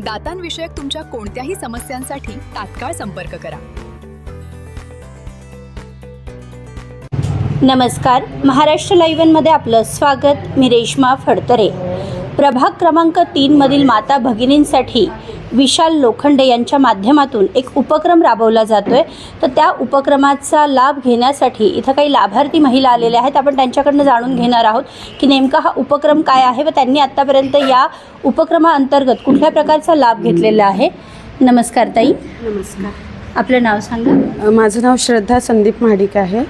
दातांविषयक तुमच्या कोणत्याही समस्यांसाठी तात्काळ संपर्क करा. नमस्कार. महाराष्ट्र लाईव्हमध्ये आपलं स्वागत. मी रेश्मा फडतरे. प्रभाग क्रमांक तीनमधील माता भगिनींसाठी विशाल लोखंडे यांच्या माध्यमातून एक उपक्रम राबवला जातो आहे तर त्या उपक्रमाचा लाभ घेण्यासाठी इथं काही लाभार्थी महिला आलेल्या आहेत. आपण त्यांच्याकडनं जाणून घेणार आहोत की नेमका हा उपक्रम काय आहे व त्यांनी आत्तापर्यंत या उपक्रमाअंतर्गत कुठल्या प्रकारचा लाभ घेतलेला आहे? नमस्कार ताई. नमस्कार. आपलं नाव सांगा. माझं नाव श्रद्धा संदीप महाडिक आहे.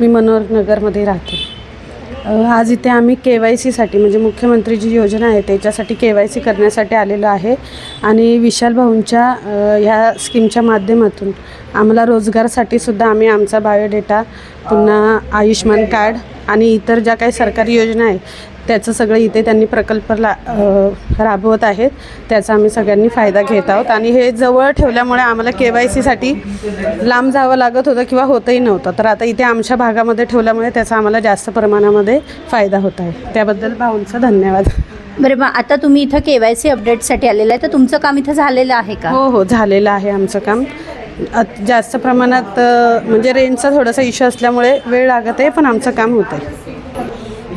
मी मनोहरनगरमध्ये राहते. अ, आज इथे आम्ही के वाय सीसाठी म्हणजे मुख्यमंत्री जी योजना आहे त्याच्यासाठी के वाय सी करण्यासाठी आलेलो आहे. आणि विशाल भाऊंच्या ह्या स्कीमच्या माध्यमातून आम्हाला रोजगारसाठी सुद्धा आम्ही आमचा बायोडेटा पुन्हा आयुष्यमान कार्ड आणि इतर ज्या काही सरकारी योजना आहे त्याचं सगळं इथे त्यांनी प्रकल्प ला राबवत आहेत. त्याचा आम्ही सगळ्यांनी फायदा घेत आहोत. आणि हे जवळ ठेवल्यामुळे आम्हाला के वाय सीसाठी लांब जावं लागत होतं किंवा होतही नव्हतं. तर आता इथे आमच्या भागामध्ये ठेवल्यामुळे त्याचा आम्हाला जास्त प्रमाणामध्ये फायदा होत आहे. त्याबद्दल भाऊंचा धन्यवाद. बरं मग आता तुम्ही इथं के वाय सी अपडेटसाठी आलेलं आहे. तर तुमचं काम इथं झालेलं आहे का? हो हो झालेलं आहे आमचं काम. जास्त प्रमाणात म्हणजे रेंजचा थोडासा इश्यू असल्यामुळे वेळ लागत आहे पण आमचं काम होतं आहे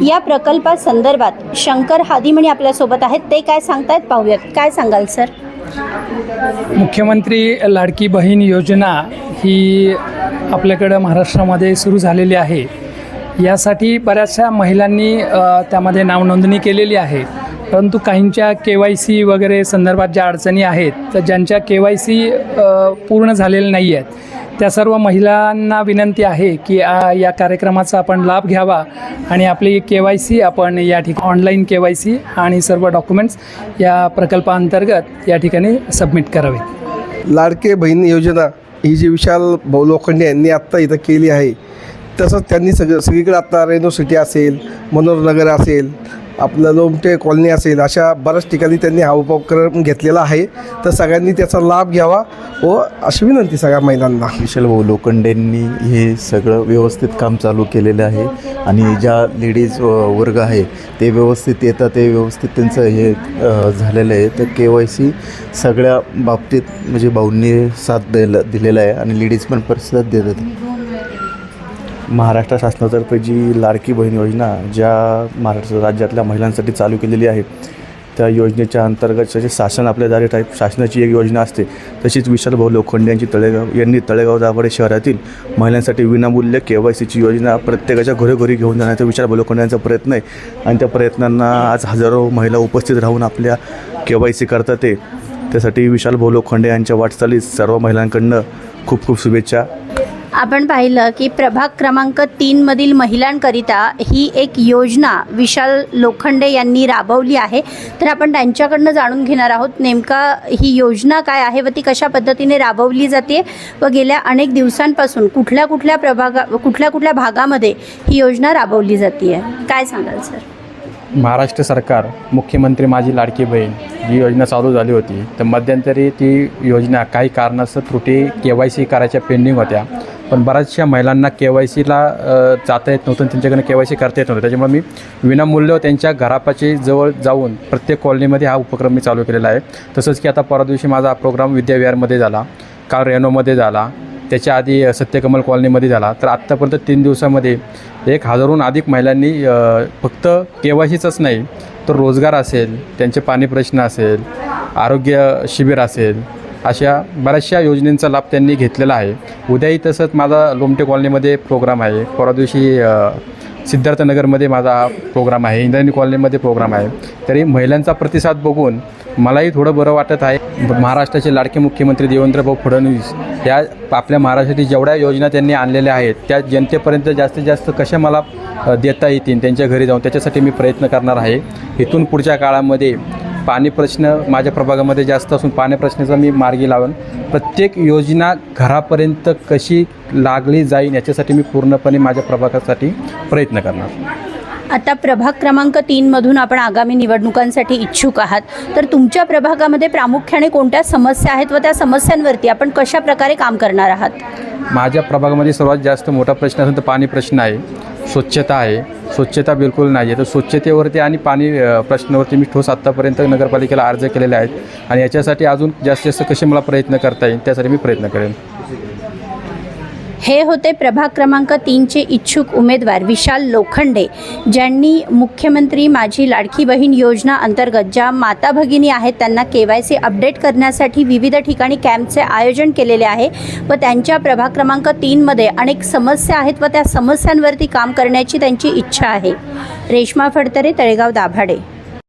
या प्रकल्पासंदर्भात शंकर हादिमणी आपल्यासोबत आहेत. ते काय सांगतायत पाहूयात. काय सांगाल सर? मुख्यमंत्री लाडकी बहीण योजना ही आपल्याकडं महाराष्ट्रामध्ये सुरू झालेली आहे. यासाठी बऱ्याचशा महिलांनी त्यामध्ये नावनोंदणी केलेली आहे. परंतु काहींच्या के वाय सी वगैरे संदर्भात ज्या अडचणी आहेत तर ज्यांच्या के वाय सी पूर्ण झालेल्या नाही आहेत त्या सर्व महिलांना विनंती आहे की आ, या कार्यक्रमाचा आपण लाभ घ्यावा आणि आपली के वाय सी आपण या ठिकाणी ऑनलाईन के वाय सी आणि सर्व डॉक्युमेंट्स या प्रकल्पाअंतर्गत या ठिकाणी सबमिट करावे. लाडके बहीण योजना ही जी विशाल भाऊ लोखंडे यांनी आत्ता इथं केली आहे तसंच त्यांनी सगळं सगळीकडे आत्ता रेनो सिटी असेल मनोहरनगर असेल आपलं लोमटे कॉलनी असेल अशा बऱ्याच ठिकाणी त्यांनी हा उपक्रम घेतलेला आहे. तर सगळ्यांनी त्याचा लाभ घ्यावा व अशी विनंती सगळ्या महिलांना. विशाल भाऊ लोखंडेंनी हे सगळं व्यवस्थित काम चालू केलेलं आहे आणि ज्या लेडीज वर्ग आहे ते व्यवस्थित येतात ते व्यवस्थित त्यांचं हे झालेलं आहे. तर के वाय सी सगळ्या बाबतीत म्हणजे भाऊंनी साथ द्यायला दिलेला आहे आणि लेडीज पण प्रतिसाद देतात महाराष्ट्र शासनातर्फे जी लाडकी बहीण योजना ज्या महाराष्ट्र राज्यातल्या महिलांसाठी चालू केलेली आहे त्या योजनेच्या अंतर्गत जसे शासन आपल्या दारी टाईप शासनाची एक योजना असते तशीच विशाल भाऊ लोखंडे यांची तळेगाव यांनी तळेगाव दाभाडे शहरातील महिलांसाठी विनामूल्य के वाय सीची योजना प्रत्येकाच्या घरोघरी घेऊन जाण्याचा विशाल भाऊ लोखंडे यांचा प्रयत्न आहे. आणि त्या प्रयत्नांना आज हजारो महिला उपस्थित राहून आपल्या के वाय सी करतात ते. त्यासाठी विशाल भाऊ लोखंडे यांच्या वाटचालीस सर्व महिलांकडनं खूप खूप शुभेच्छा. आपण पाहिलं की प्रभाग क्रमांक तीनमधील महिलांकरिता ही एक योजना विशाल लोखंडे यांनी राबवली आहे. तर आपण त्यांच्याकडनं जाणून घेणार आहोत नेमका ही योजना काय आहे व ती कशा पद्धतीने राबवली जाते व गेल्या अनेक दिवसांपासून कुठल्या कुठल्या प्रभागा कुठल्या कुठल्या भागामध्ये ही योजना राबवली जाते आहे काय सांगाल सर? महाराष्ट्र सरकार मुख्यमंत्री माझी लाडकी बहीण जी योजना चालू झाली होती तर मध्यंतरी ती योजना काही कारणास्तव त्रुटी के वाय सी करायच्या पेंडिंग होत्या. पण बऱ्याचशा महिलांना के वाय सीला जाता येत नव्हतं त्यांच्याकडनं के वाय सी करता येत नव्हतं. त्याच्यामुळे मी विनामूल्य त्यांच्या घरापाची जवळ जाऊन प्रत्येक कॉलनीमध्ये हा उपक्रम मी चालू केलेला आहे. तसंच की आता परवा दिवशी माझा हा प्रोग्राम विद्याविहारमध्ये झाला काल रेनोमध्ये झाला त्याच्या आधी सत्यकमल कॉलनीमध्ये झाला. तर आत्तापर्यंत तीन दिवसामध्ये एक हजारहून अधिक महिलांनी फक्त के वाय सीचंच नाही तर रोजगार असेल त्यांचे पाणी प्रश्न असेल आरोग्य शिबिर असेल अशा बऱ्याचशा योजनेचा लाभ त्यांनी घेतलेला आहे. उद्याही तसंच माझा लोमटे कॉलनीमध्ये प्रोग्राम आहे. परवा दिवशी सिद्धार्थनगरमध्ये माझा प्रोग्राम आहे. इंद्रायणी कॉलनीमध्ये प्रोग्राम आहे. तरी महिलांचा प्रतिसाद बघून मलाही थोडं बरं वाटत आहे. महाराष्ट्राचे लाडके मुख्यमंत्री देवेंद्रभाऊ फडणवीस या आपल्या महाराष्ट्रातील जेवढ्या योजना त्यांनी आणलेल्या आहेत त्या जनतेपर्यंत जास्तीत जास्त कशा मला देता येतील त्यांच्या घरी जाऊन त्याच्यासाठी मी प्रयत्न करणार आहे. इथून पुढच्या काळामध्ये पाणी प्रश्न माझ्या प्रभागामध्ये जास्त असून पाणी प्रश्नाचा मी मार्गी लावेन. प्रत्येक योजना घरापर्यंत कशी लागली जाईल याच्यासाठी मी पूर्णपणे माझ्या प्रभागासाठी प्रयत्न करणार. आता प्रभाग क्रमांक तीनमधून आपण आगामी निवडणुकांसाठी इच्छुक आहात. तर तुमच्या प्रभागामध्ये प्रामुख्याने कोणत्या समस्या आहेत व त्या समस्यांवरती आपण कशा प्रकारे काम करणार आहात? माझ्या प्रभागामध्ये सर्वात जास्त मोठा प्रश्न असेल तर पाणी प्रश्न आहे. स्वच्छता आहे. स्वच्छता बिलकुल नाही आहे तर स्वच्छतेवरती आणि पाणी प्रश्नावरती मी ठोस आत्तापर्यंत नगरपालिकेला अर्ज केलेले आहेत. आणि याच्यासाठी अजून जास्तीत जास्त कसे मला प्रयत्न करता येईल त्यासाठी मी प्रयत्न करेन. हे होते प्रभाग क्रमांक तीनचे इच्छुक उमेदवार विशाल लोखंडे ज्यांनी मुख्यमंत्री माझी लाडकी बहीण योजना अंतर्गत ज्या माता भगिनी आहेत त्यांना के वाय सी अपडेट करण्यासाठी विविध ठिकाणी कॅम्पचे आयोजन केलेले आहे व त्यांच्या प्रभाग क्रमांक तीनमध्ये अनेक समस्या आहेत व त्या समस्यांवरती काम करण्याची त्यांची इच्छा आहे. रेश्मा फडतरे तळेगाव दाभाडे.